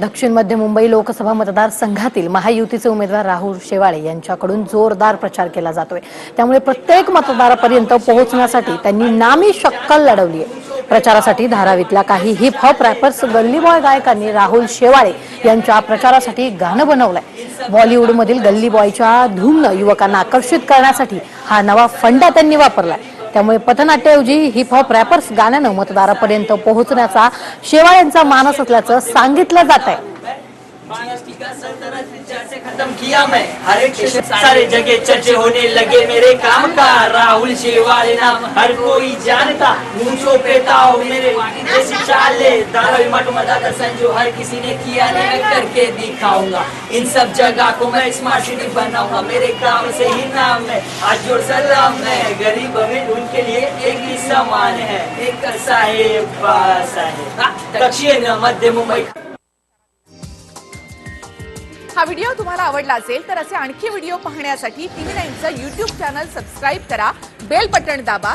दक्षिण मध्य मुंबई लोकसभा मतदारसंघातील महायुतीचे उमेदवार राहुल शेवाळे यांच्याकडून जोरदार प्रचार केला जातोय. त्यामुळे प्रत्येक मतदारापर्यंत पोहोचण्यासाठी त्यांनी नामी शक्कल लढवली आहे. प्रचारासाठी धारावीतल्या काही hip hop rappers gully boy गायकांनी राहुल शेवाळे यांच्या प्रचारासाठी गाणं बनवलंय. बॉलिवूडमधील गल्ली बॉयच्या धूमनं युवकांना आकर्षित करण्यासाठी हा नवा फंडा त्यांनी वापरलाय. त्यामुळे पथनाट्यऐवजी हिप हॉप रॅपर्स गाण्यानं मतदारापर्यंत पोहोचण्याचा शेवाळ यांचा मानस असल्याचं सांगितलं जात आहे. सारे जगह चर्चे होने लगे मेरे काम का। राहुल नाम हर कोई जानता। पे मेरे। डाले चाले दारावी माटो संजो हर किसी ने किया नहीं मैं करके दिखाऊंगा। इन सब जगह को मैं स्मार्ट सिटी बनाऊंगा। मेरे काम से ही नाम है आज जोड़ सलाम है। गरीब अमीर उनके लिए एक ही समान है एक साहेब साहेब। दक्षिण मध्य मुंबई। हा व्हिडिओ तुम्हाला आवडला असेल तर असे आणखी व्हिडिओ पाहण्यासाठी टीव्ही नाईनचं यूट्यूब चॅनल सबस्क्राईब करा बेल बटन दाबा